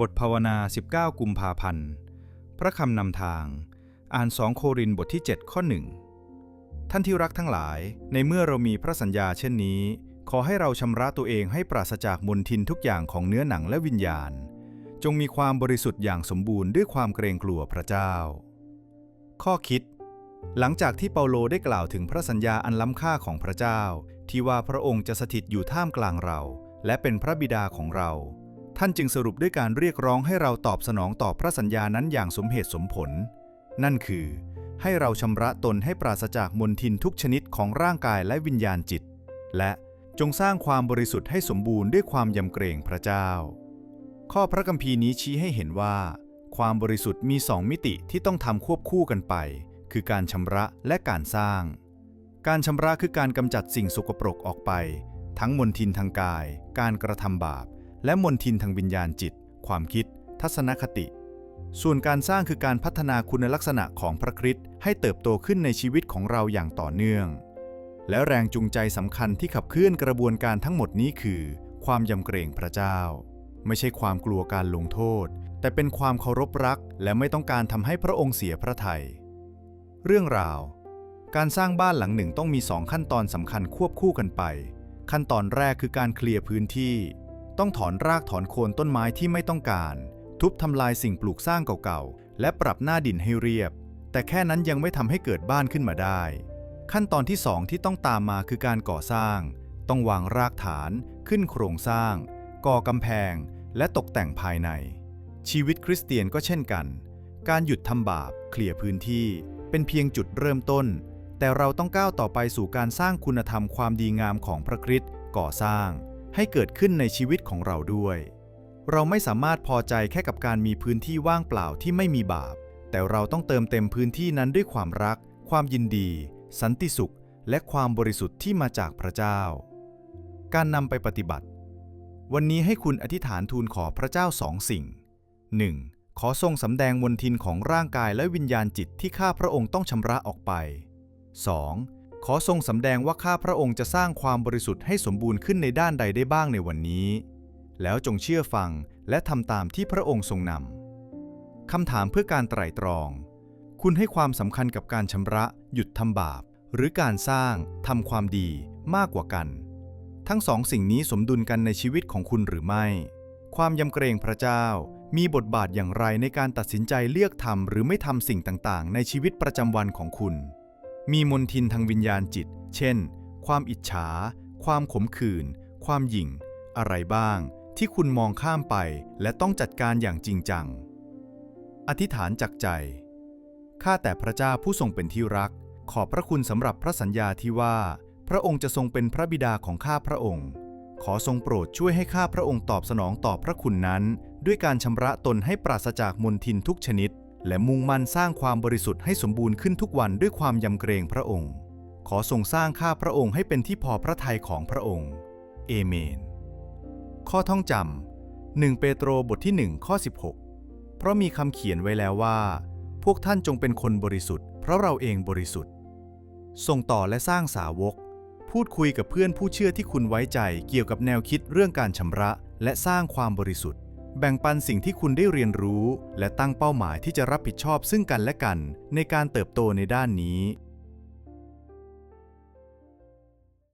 บทภาวนา 19 กุมภาพันธ์ พระคำนำทาง อ่าน2โครินบทที่ 7 ข้อ1ท่านที่รักทั้งหลาย ในเมื่อเรามีพระสัญญาเช่นนี้ ขอให้เราชำระตัวเองให้ปราศจากมลทินทุกอย่างของเนื้อหนังและวิญญาณ จงมีความบริสุทธิ์อย่างสมบูรณ์ด้วยความเกรงกลัวพระเจ้า ข้อคิด หลังจากที่เปาโลได้กล่าวถึงพระสัญญาอันล้ำค่าของพระเจ้า ที่ว่าพระองค์จะสถิตอยู่ท่ามกลางเรา และเป็นพระบิดาของเรา ท่านจึงสรุปด้วยการเรียกร้องให้เราตอบสนองต่อพระสัญญานั้นอย่างสมเหตุสมผล นั่นคือ ให้เราชำระตนให้ปราศจากมลทินทุกชนิดของร่างกายและวิญญาณจิต และจงสร้างความบริสุทธิ์ให้สมบูรณ์ด้วยความยำเกรงพระเจ้า ข้อพระคัมภีร์นี้ชี้ให้เห็นว่า ความบริสุทธิ์มีสองมิติที่ต้องทำควบคู่กันไป คือการชำระและการสร้าง การชำระคือการกำจัดสิ่งสกปรกออกไป ทั้งมลทินทางกาย การกระทำบาป และมลทินทางวิญญาณจิต ความคิด ทัศนคติ ส่วนการสร้างคือการพัฒนาคุณลักษณะของพระคริสต์ให้เติบโตขึ้นในชีวิตของเราอย่างต่อเนื่อง และแรงจูงใจสำคัญที่ขับเคลื่อนกระบวนการทั้งหมดนี้คือ ความยำเกรงพระเจ้า ไม่ใช่ความกลัวการลงโทษ แต่เป็นความเคารพรัก และไม่ต้องการทำให้พระองค์เสียพระทยัยเรื่องราว การสร้างบ้านหลังหนึ่งต้องมีสองขั้นตอนสำคัญควบคู่กันไป ขั้นตอนแรกคือการเคลียร์พื้นที่ ต้องถอนรากถอนโคนต้นไม้ที่ไม่ต้องการ ทุบทำลายสิ่งปลูกสร้างเก่าๆ และปรับหน้าดินให้เรียบ แต่แค่นั้นยังไม่ทำให้เกิดบ้านขึ้นมาได้ ขั้นตอนที่สองที่ต้องตามมาคือการก่อสร้าง ต้องวางรากฐาน ขึ้นโครงสร้าง ก่อกำแพง และตกแต่งภายใน ชีวิตคริสเตียนก็เช่นกัน การหยุดทำบาปเคลียร์พื้นที่ เป็นเพียงจุดเริ่มต้น แต่เราต้องก้าวต่อไปสู่การสร้างคุณธรรมความดีงามของพระคริสต์ก่อสร้าง ให้เกิดขึ้นในชีวิตของเราด้วย เราไม่สามารถพอใจแค่กับการมีพื้นที่ว่างเปล่าที่ไม่มีบาป แต่เราต้องเติมเต็มพื้นที่นั้นด้วยความรัก ความยินดี สันติสุข และความบริสุทธิ์ที่มาจากพระเจ้า การนำไปปฏิบัติ วันนี้ให้คุณอธิษฐานทูลขอพระเจ้าสองสิ่ง 1. ขอทรงสำแดงมนทินของร่างกายและวิญญาณจิตที่ข้าพระองค์ต้องชำระออกไป 2. ขอทรงสำแดงว่าข้าพระองค์จะสร้างความบริสุทธิ์ให้สมบูรณ์ขึ้นในด้านใดได้บ้างในวันนี้ แล้วจงเชื่อฟังและทำตามที่พระองค์ทรงนำคำถามเพื่อการไตร่ตรอง คุณให้ความสำคัญกับการชำระ หยุดทำบาป หรือการสร้างทำความดีมากกว่ากัน ทั้งสองสิ่งนี้สมดุลกันในชีวิตของคุณหรือไม่ ความยำเกรงพระเจ้ามีบทบาทอย่างไรในการตัดสินใจเลือกทำหรือไม่ทำสิ่งต่างๆ ในชีวิตประจำวันของคุณ มีมนทินทางวิญญาณจิต เช่น ความอิจฉา ความขมขื่น ความหยิ่ง อะไรบ้าง ที่คุณมองข้ามไปและต้องจัดการอย่างจริงจัง อธิษฐานจากใจ ข้าแต่พระเจ้าผู้ทรงเป็นที่รัก ขอบพระคุณสำหรับพระสัญญาที่ว่า พระองค์จะทรงเป็นพระบิดาของข้าพระองค์ ขอทรงโปรดช่วยให้ข้าพระองค์ตอบสนองต่อพระคุณนั้น ด้วยการชำระตนให้ปราศจากมลทินทุกชนิด และมุ่งมั่นสร้างความบริสุทธิ์ให้สมบูรณ์ขึ้นทุกวันด้วยความยำเกรงพระองค์ ขอทรงสร้างข้าพระองค์ให้เป็นที่พอพระทัยของพระองค์ เอเมน ข้อท่องจำ1เปโตรบทที่1ข้อ16 เพราะมีคำเขียนไว้แล้วว่า พวกท่านจงเป็นคนบริสุทธิ์ เพราะเราเองบริสุทธิ์ ส่งต่อและสร้างสาวก พูดคุยกับเพื่อนผู้เชื่อที่คุณไว้ใจเกี่ยวกับแนวคิดเรื่องการชำระและสร้างความบริสุทธิ์ แบ่งปันสิ่งที่คุณได้เรียนรู้ และตั้งเป้าหมายที่จะรับผิดชอบซึ่งกันและกัน ในการเติบโตในด้านนี้